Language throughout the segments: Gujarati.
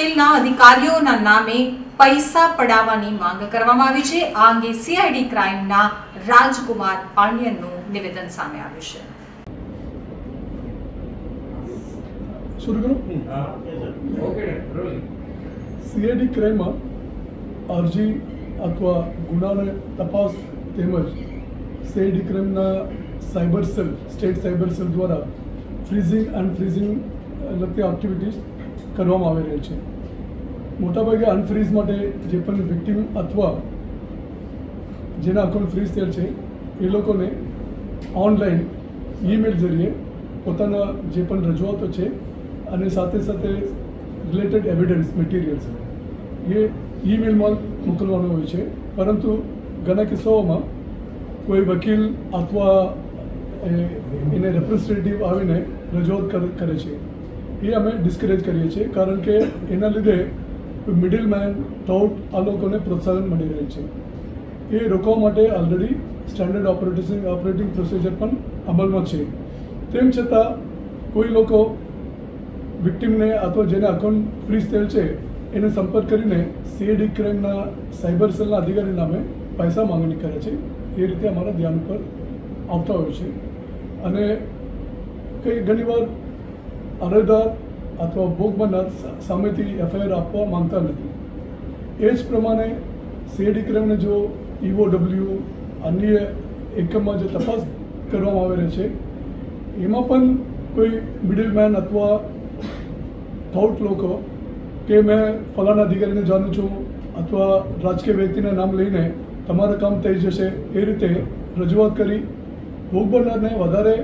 સેલના અધિકારીઓના નામે પૈસા પડાવવાની માંગ કરવામાં આવી છે. આ અંગે સીઆઈડી ક્રાઇમના રાજકુમાર પાંડ્યનનું નિવેદન સામે આવ્યું છે. સીઆઈડી ક્રાઇમમાં અરજી અથવા ગુનાને તપાસ તેમજ CID ક્રાઇમના cyber cell state cyber cell દ્વારા ફ્રીઝિંગ એન્ડ ફ્રીઝિંગ લગતી એક્ટિવિટીઝ કરવામાં આવી રહી છે. મોટાભાગે અનફ્રીઝ માટે જે પણ વિક્ટિમ અથવા જેના અકાઉન્ટ ફ્રીઝ થયેલ છે, એ લોકોને ઓનલાઈન ઈમેલ જરીએ પોતાના જે પણ રજૂઆતો છે અને સાથે સાથે રિલેટેડ એવિડન્સ મટીરિયલ્સ એ ઈમેલમાં મોકલવાનું હોય છે. પરંતુ ઘણા કિસ્સાઓમાં કોઈ વકીલ અથવા એને રિપ્રેઝેન્ટેટિવ આવીને રજૂઆત કરે છે. એ અમે ડિસ્કરેજ કરીએ છીએ. કારણ કે એના લીધે મિડલ મેન ટોટ આ લોકોને પ્રોત્સાહન મળી રહ્યું છે. એ રોકવા માટે already standard operating operating procedure પણ અમલમાં છે. તેમ છતાં, કોઈ લોકો વિક્ટીમને અથવા જેને અકાઉન્ટ ફ્રીઝ થયેલ છે, એને સંપર્ક કરીને સીએડી ક્રાઇમના સાયબર સેલના અધિકારી નામે પૈસા માંગણી કરે છે. એ રીતે અમારા ધ્યાન ઉપર આવતા હોય છે. અને કંઈ ઘણીવાર અરજદાર અથવા ભોગબંધ સામેથી એફઆઈઆર આપવા માંગતા નથી. એ જ પ્રમાણે સીએડી ક્રાઇમને જો ઈઓ ડબલ્યુ અન્ય એકમમાં જે તપાસ કરવામાં આવે છે, એમાં પણ કોઈ મિડલમેન અથવા થાઉટ લોકો કે મેં ફલાણા અધિકારીને જાણું છું અથવા રાજકીય વ્યક્તિના નામ લઈને તમારું કામ થઈ જશે, એ રીતે રજૂઆત કરી. ભોગ બનનારને વધારે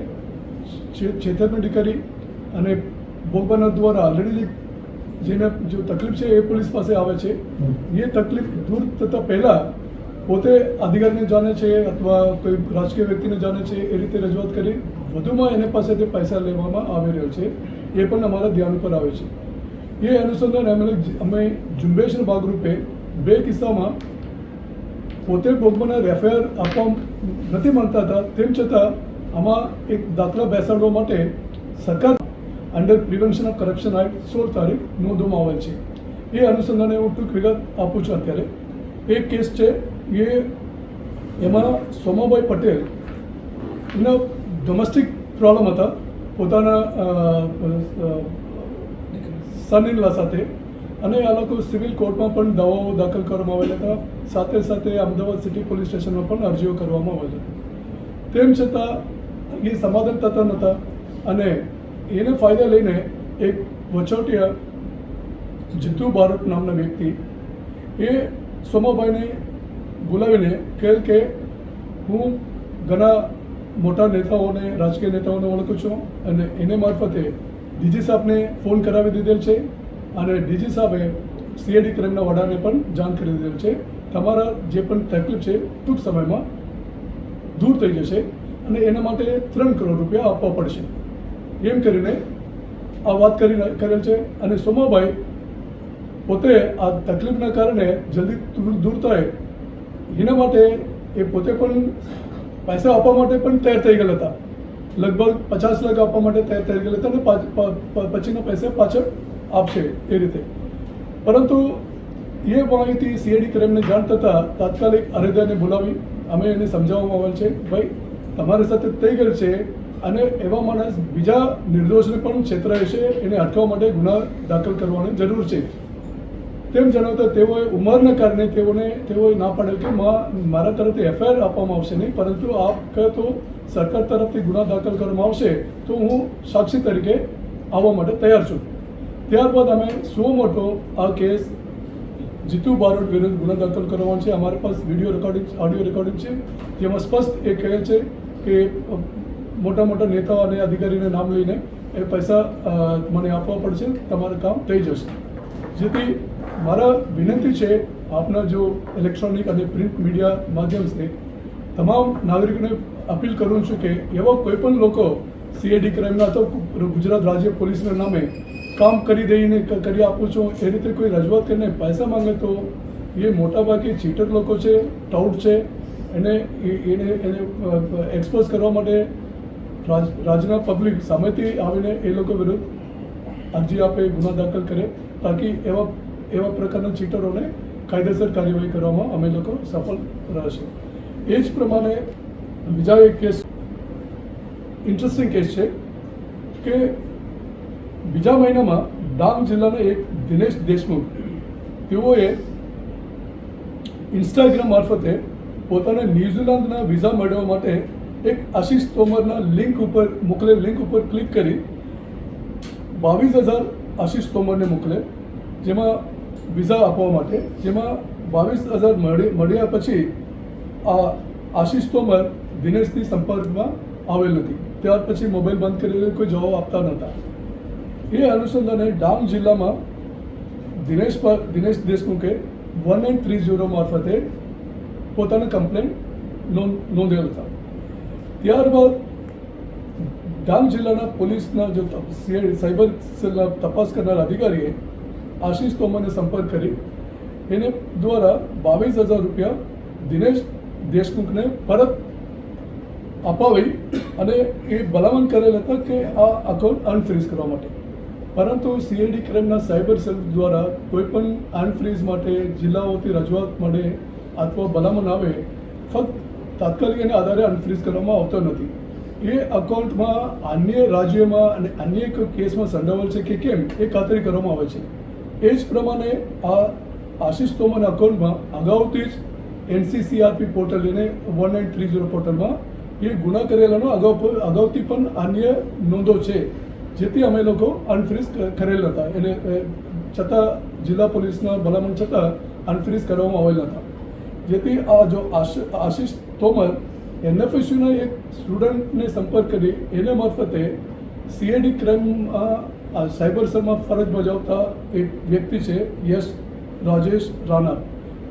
છેતરપિંડી કરી અને ભોગ દ્વારા લડેલી જેને જો તકલીફ છે એ પોલીસ પાસે આવે છે એ તકલીફ દૂર થતાં પહેલાં પોતે અધિકારીને જાણે છે અથવા કોઈ રાજકીય વ્યક્તિને જાણે છે એ રીતે રજૂઆત કરી. વધુમાં એને પાસેથી પૈસા લેવામાં આવી રહ્યો છે. એ પણ અમારા ધ્યાન ઉપર આવે છે. એ અનુસંધાન અમે અમે ઝુંબેશના ભાગરૂપે બે કિસ્સામાં પોતે ભોગવનાર રેફેર આપવા નથી માનતા હતા. તેમ છતાં આમાં એક દાખલા બેસાડવા માટે સરકાર under prevention of corruption act સોળ તારીખ નોંધવામાં આવેલ છે. એ અનુસંધાને હું ટૂંક વિગત આપું છું અત્યારે. એક કેસ છે, એ એમાં સોમાભાઈ પટેલ એના ડોમેસ્ટિક પ્રોબ્લેમ હતા. પોતાના સનિલા સાથે. અને આ લોકો સિવિલ કોર્ટમાં પણ દાવાઓ દાખલ કરવામાં આવેલા હતા. સાથે સાથે અમદાવાદ સિટી પોલીસ સ્ટેશનમાં પણ અરજીઓ કરવામાં આવેલી હતી. તેમ છતાં એ સમાધાન થતા નહોતા. અને એને ફાયદા લઈને એક વચોટિયા જીતુ ભારત નામના વ્યક્તિ એ સોમાભાઈને બોલાવીને કહે કે હું ઘણા મોટા નેતાઓને, રાજકીય નેતાઓને ઓળખું છું અને એને મારફતે ડીજી સાહેબને ફોન કરાવી દીધેલ છે અને ડીજી સાહેબે સીએડી ક્રાઇમના વડાને પણ જાણ કરી દીધેલ છે. તમારા જે પણ તકલીફ છે, ટૂંક સમયમાં દૂર થઈ જશે અને એના માટે ત્રણ કરોડ રૂપિયા આપવા પડશે. એમ કરીને આ વાત કરી કરેલ છે અને સોમાભાઈ પોતે આ તકલીફના કારણે જલ્દી દૂર- થાય. એના માટે એ પોતે પણ પૈસા આપવા માટે પણ તૈયાર થઈ ગયેલા હતા. લગભગ પચાસ લાખ આપવા માટે તૈયાર થઈ ગયેલા હતા અને પછીના પૈસા પાછળ આપશે એ રીતે. પરંતુ એ માહિતી સીઆઈડી ક્રાઇમને જાણ થતાં તાત્કાલિક અરેદાને બોલાવી. અમે એને સમજાવવામાં આવેલ છે, ભાઈ, તમારી સાથે થઈ ગયેલ છે અને એવા માણસ બીજા નિર્દોષને પણ છેતરાય છે એને અટકાવવા માટે ગુના દાખલ કરવાની જરૂર છે. તેમ જણાવતા તેઓએ ઉંમરના કારણે તેઓને, તેઓએ ના પાડેલ કે મારા તરફથી એફઆઈઆર આપવામાં આવશે નહીં, પરંતુ આપ કહે તો સરકાર તરફથી ગુના દાખલ કરવામાં આવશે, તો હું સાક્ષી તરીકે આવવા માટે તૈયાર છું. ત્યારબાદ અમે સો મોટો આ કેસ જીતુ બારોટ વિરુદ્ધ ગુનો દાખલ કરવાનો છે. અમારી પાસે વીડિયો રેકોર્ડિંગ, ઓડિયો રેકોર્ડિંગ છે. જેમાં સ્પષ્ટ એ કહે છે કે મોટા મોટા નેતાઓ અને અધિકારીને નામ લઈને એ પૈસા મને આપવા પડશે. તમારું કામ થઈ જશે. જેથી મારા વિનંતી છે, આપના જો ઇલેક્ટ્રોનિક અને પ્રિન્ટ મીડિયા માધ્યમથી તમામ નાગરિકોને અપીલ કરું છું કે એવા કોઈ પણ લોકો સીએડી ક્રાઇમના તો ગુજરાત રાજ્ય પોલીસના નામે કામ કરી દઈને કરી આપું છું. એ રીતે કોઈ રજૂઆત કરીને પૈસા માંગે તો એ મોટાભાગે ચીટર લોકો છે ટાઉટ છે. એને એને એને એક્સપોઝ કરવા માટે રાજના પબ્લિક સામેથી આવીને એ લોકો વિરુદ્ધ અરજી આપે, ગુના દાખલ કરે, તાકી એવા એવા પ્રકારના ચીટરોને કાયદેસર કાર્યવાહી કરવામાં અમે લોકો સફળ રહેશે. એ જ પ્રમાણે બીજા એક કેસ ઇન્ટરેસ્ટિંગ કેસ છે કે બીજા મહિનામાં ડાંગ જિલ્લાના એક દિનેશ દેશમુખ, તેઓએ ઇન્સ્ટાગ્રામ મારફતે પોતાને ન્યૂઝીલેન્ડના વિઝા મેળવવા માટે એક આશીષ તોમરના લિંક ઉપર મોકલે, લિંક ઉપર ક્લિક કરી બાવીસ હજાર આશીષ તોમરને મોકલે, જેમાં વિઝા આપવા માટે, જેમાં બાવીસ હજાર મળી, મળ્યા પછી આ આશીષ તોમર દિનેશની સંપર્કમાં આવેલ નથી. ત્યાર પછી મોબાઈલ બંધ કરીને કોઈ જવાબ આપતા નહોતા. એ અનુસંધાને ડાંગ જિલ્લામાં દિનેશ પર, દિનેશ દેશમુખે વન એન્ડ થ્રી ઝીરો મારફતે પોતાના કમ્પ્લેન નોંધેલ હતા. ત્યારબાદ ડાંગ જિલ્લાના પોલીસના જો સાયબર સેલના તપાસ કરનાર અધિકારીએ આશીષ તોમરને સંપર્ક કરી એને દ્વારા બાવીસ હજાર રૂપિયા દિનેશ દેશમુખને પરત અપાવી અને એ ભલામણ કરેલ હતા કે આ અકાઉન્ટ અનફ્રીઝ કરવા માટે. પરંતુ સીઆઈડી ક્રાઇમના સાયબર સેલ દ્વારા કોઈપણ અનફ્રીઝ માટે, જિલ્લાઓથી રજૂઆત મળે અથવા ભલામણ આવે, ફક્ત તાત્કાલિક એના આધારે અનફ્રીઝ કરવામાં આવતો નથી. એ અકાઉન્ટમાં અન્ય રાજ્યોમાં અને અન્ય એક કેસમાં સંડોવાયેલ છે કે કેમ, એ ખાતરી કરવામાં આવે છે. એ જ પ્રમાણે આ આશિષ તોમરના અકાઉન્ટમાં અગાઉથી જ એનસીસીઆરપી પોર્ટલ એને વન નાઇન થ્રી ઝીરો પોર્ટલમાં એ ગુના કરેલાનો અગાઉ અગાઉથી પણ અન્ય નોંધો છે, જેથી અમે લોકો અનફ્રીઝ કરેલા હતા. એને છતાં જિલ્લા પોલીસના ભલામણ છતાં અનફ્રીઝ કરવામાં આવેલા હતા. જેથી આ જો આશ- આશીષ તોમર એનએફએસયુના એક સ્ટુડન્ટને સંપર્ક કરી, એને મારફતે સીએડી ક્રાઇમમાં સાયબર સેલમાં ફરજ બજાવતા એક વ્યક્તિ છે, યશ રાજેશ રાણા.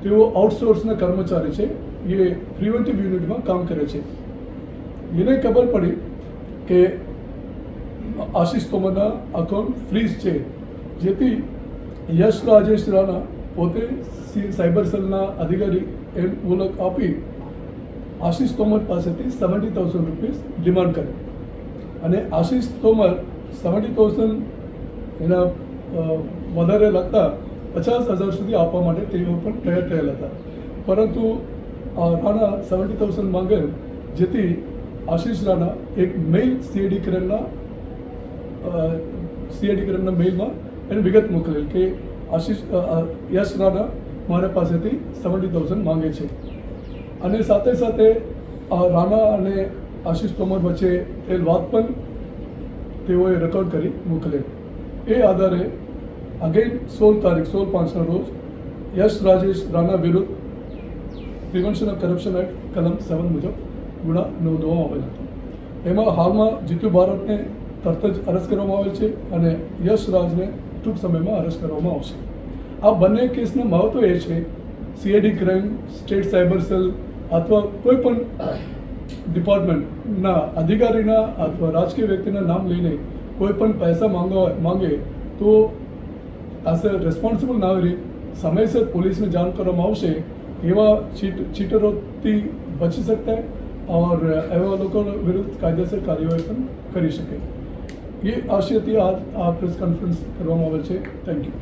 તેઓ આઉટસોર્સના કર્મચારી છે, એ પ્રિવેન્ટિવ યુનિટમાં કામ કરે છે. એને ખબર પડી કે આશીષ તોમરના અકાઉન્ટ ફ્રીઝ છે, જેથી યશ રાજેશ રાણા પોતે સાયબર સેલના અધિકારી એમ ઓળખ આપી આશીષ તોમર પાસેથી સેવન્ટી થાઉઝન્ડ રૂપીસ ડિમાન્ડ કરે. અને આશીષ તોમર સેવન્ટી થાઉઝન્ડ એના વધારે લગતા પચાસ હજાર સુધી આપવા માટે તેઓ પણ તૈયાર થયેલ હતા. પરંતુ રાણા સેવન્ટી થાઉઝન્ડ માંગેલ જેથી આશીષ રાણા એક મેઇલ સીએડી ક્રાઇમના સીએડી ક્રાઇમના મેઇલમાં એને વિગત મોકલેલ કે આશીષ યશ રાણા મારા પાસેથી સેવન્ટી થાઉઝન્ડ માંગે છે. અને સાથે સાથે રાણા અને આશીષ તોમર વચ્ચે એ વાત પણ તેઓએ રેકોર્ડ કરી મોકલે. એ આધારે અગેન સોળ તારીખ, સોળ પાંચના રોજ યશ રાજેશ રાણા વિરુદ્ધ પ્રિવેન્શન ઓફ કરપ્શન એક્ટ કલમ સેવન મુજબ ગુના નોંધવામાં આવેલ હતો. એમાં હાલમાં જીતુ ભારતને તરત જ અરેસ્ટ કરવામાં આવેલ છે અને યશ રાજને ટૂંક સમયમાં અરેસ્ટ કરવામાં આવશે. આ બંને કેસનું મહત્વ એ છે CID crime state cyber cell અથવા કોઈ પણ ડિપાર્ટમેન્ટના અધિકારીના અથવા રાજકીય વ્યક્તિના નામ લઈને કોઈ પણ પૈસા માંગવા, માંગે તો એઝ અ રેસ્પોન્સિબલ નાગરિક સમયસર પોલીસને જાણ કરવામાં આવશે એવા ચીટ, ચીટરોથી બચી શકતા ઓર એવા લોકો વિરુદ્ધ કાયદેસર કાર્યવાહી પણ કરી શકે. એ આશયથી આ આ પ્રેસ કોન્ફરન્સ કરવામાં આવે છે. Thank you